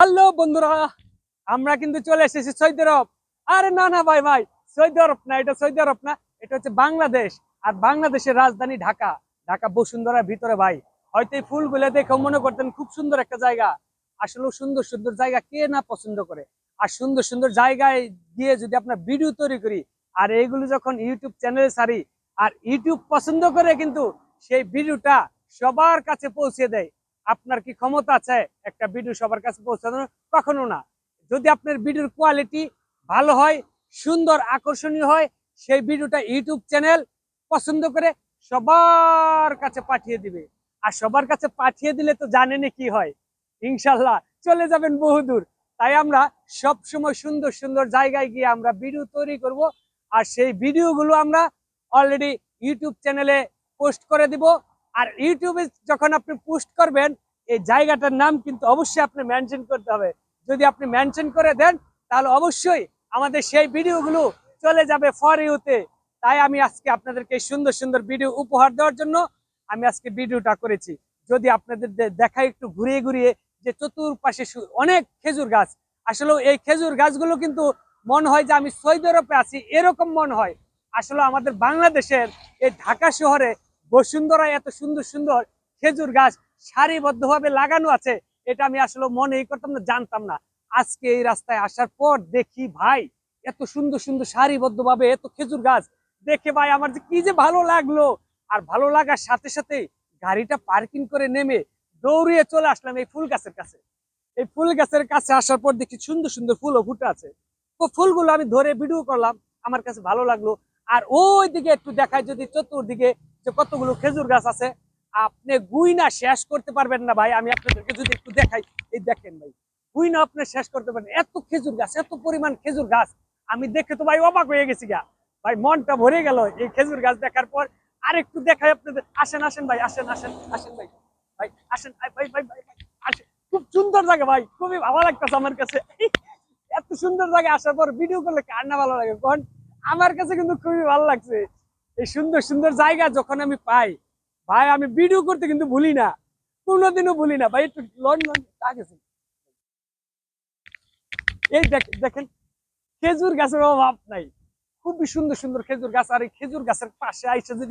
Hello বন্ধুরা, আমরা কিন্তু চলে এসেছি সৌদি আরব আরে না না, ভাই ভাই সৌদি আরব না, এটা সৌদি আরব না, এটা হচ্ছে বাংলাদেশ, আর বাংলাদেশের রাজধানী ঢাকা। ঢাকা বসুন্ধরার ভিতরে, ভাই। হয়তো এই ফুলগুলো দেখে মনে করতেন খুব সুন্দর একটা জায়গা। আসলে সুন্দর সুন্দর জায়গা কে না পছন্দ করে? আর সুন্দর সুন্দর জায়গায় গিয়ে যদি আপনার ভিডিও তৈরি করি, আর এইগুলো যখন ইউটিউব চ্যানেলে ছাড়ি আর ইউটিউব পছন্দ করে কিন্তু সেই ভিডিওটা সবার কাছে পৌঁছে দেয়। আপনার কি ক্ষমতা আছে একটা ভিডিও সবার কাছে পৌঁছানোর? কখনো না। যদি আপনার ভিডিওর কোয়ালিটি ভালো হয়, সুন্দর, আকর্ষণীয় হয়, সেই ভিডিওটা ইউটিউব চ্যানেল পছন্দ করে সবার কাছে পাঠিয়ে দিবে। আর সবার কাছে পাঠিয়ে দিলে তো জানেনই কি হয়। ইনশাল্লাহ চলে যাবেন বহুদূর। তাই আমরা সব সময় সুন্দর সুন্দর জায়গায় গিয়ে আমরা ভিডিও তৈরি করব। আর সেই ভিডিওগুলো আমরা অলরেডি ইউটিউব চ্যানেলে পোস্ট করে দিব। আর ইউটিউবে যখন আপনি পোস্ট করবেন এই জায়গাটার নাম কিন্তু অবশ্যই আপনি মেনশন করতে হবে। যদি আপনি মেনশন করে দেন, তাহলে অবশ্যই আমাদের সেই ভিডিওগুলো চলে যাবে ফর ইউতে তাই আমি আজকে আপনাদেরকে সুন্দর সুন্দর ভিডিও উপহার দেওয়ার জন্য আমি আজকে ভিডিওটা করেছি। যদি আপনাদের দে- দেখাই একটু ঘুরিয়ে ঘুরিয়ে যে চতুর্পাশে অনেক খেজুর গাছ। আসলে এই খেজুর গাছগুলো কিন্তু মনে হয় যে আমি সৌদি আরবে আছি, এরকম মনে হয়। আসলে আমাদের বাংলাদেশের এই ঢাকা শহরে বসুন্ধরায় এত সুন্দর সুন্দর খেজুর গাছ সারিবদ্ধভাবে লাগানো আছে, এটা আমি আসলে মনেই করতাম না, জানতাম না। আজকে এই রাস্তায় আসার পর দেখি, ভাই, এত সুন্দর সুন্দর সারিবদ্ধভাবে এত খেজুর গাছ। দেখে ভাই, আমার যে কি যে ভালো লাগল। আর ভালো লাগার সাথে সাথে গাড়িটা পার্কিং করে নেমে দৌড়িয়ে চলে আসলাম এই ফুল গাছের কাছে। এই ফুল গাছের কাছে আসার পর দেখি সুন্দর সুন্দর ফুলও ফুটে আছে। তো ফুলগুলো আমি ধরে ভিডিও করলাম, আমার কাছে ভালো লাগল। আর ওই দিকে একটু দেখায় যদি চতুর্দিকে যে কতগুলো খেজুর গাছ আছে আপনি গুইনা শেষ করতে পারবেন না ভাই, আমি আপনাদেরকে যদি একটু দেখাই। এই দেখেন ভাই, গুইনা আপনি শেষ করতে পারবেন এত খেজুর গাছ, এত পরিমাণ খেজুর গাছ। আমি দেখে তো ভাই অবাক হয়ে গেছি গা। ভাই, মনটা ভরে গেল এই খেজুর গাছ দেখার পর। আর একটু দেখাই আপনাদের। আসেন আসেন ভাই, আসেন আসেন আসেন ভাই। ভাই, আসেন ভাই ভাই ভাই আসেন। খুব সুন্দর জায়গা ভাই, খুবই ভালো লাগতেছে আমার কাছে। এত সুন্দর জায়গায় আসার পর ভিডিও করলে কার না ভালো লাগে, কোন? আমার কাছে কিন্তু খুবই ভালো লাগছে। এই সুন্দর সুন্দর জায়গা যখন আমি পাই ভাই, আমি ভিডিও করতে কিন্তু ভুলি না। কোনোদিনও ভুলি না। ভাই, একটু লন লন এই দেখ- দেখেন, খেজুর গাছের অভাব নাই। খুবই সুন্দর সুন্দর খেজুর গাছ, আর এই খেজুর গাছের পাশে আইসে যদি